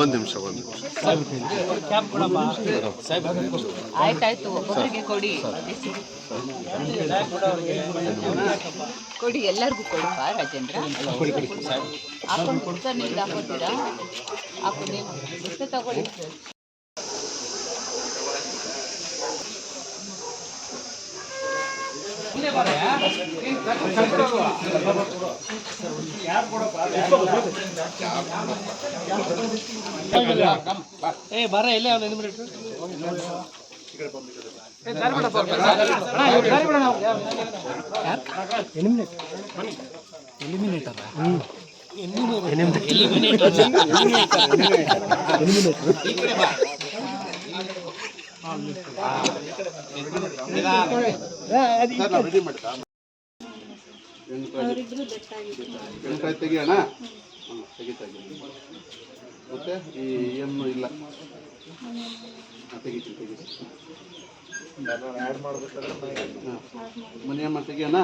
ಒಂದು ನಿಮಿಷ ಒಂದು ನಿಮಿಷ. ಆಯ್ತಾಯ್ತು ಒಬ್ಬೊಬ್ಬರಿಗೆ ಕೊಡಿ. ಕೊಡಿ, ಎಲ್ಲರಿಗೂ ಕೊಡಪ್ಪ ರಾಜೇಂದ್ರ. ಹಾಕೊಂಡು ಪುಸ್ತಕ ನಿಮ್ದು ಹಾಕೋತೀರಾ? ಹಾಕು ನೀವು ಪುಸ್ತಕ ತಗೊಳ್ಳಿ. ಏ ಬರ ಎಲ್ಲೇ ಅವ್ನು ಐದು ಮಿನಿಟ್ ಎಲಿಮಿನೇಟ್. ಎಲಿಮಿನೇಟ್ ಅದ ಎಲಿಮಿನೇಟ್. ಎಲಿಮಿನೇಟ್. ಎಂಟಾಯ್ತು ತೆಗಿಯೋಣ? ಹ್ಞೂ ತೆಗಿತಾ ಮತ್ತೆ ಈ ಎಮ್ಮು ಇಲ್ಲ. ಹಾಂ ತೆಗಿತೀನಿ ತೆಗಿತೀನಿ. ಹಾಂ. ಮನೆ ಅಮ್ಮ ತೆಗಿಯೋಣ?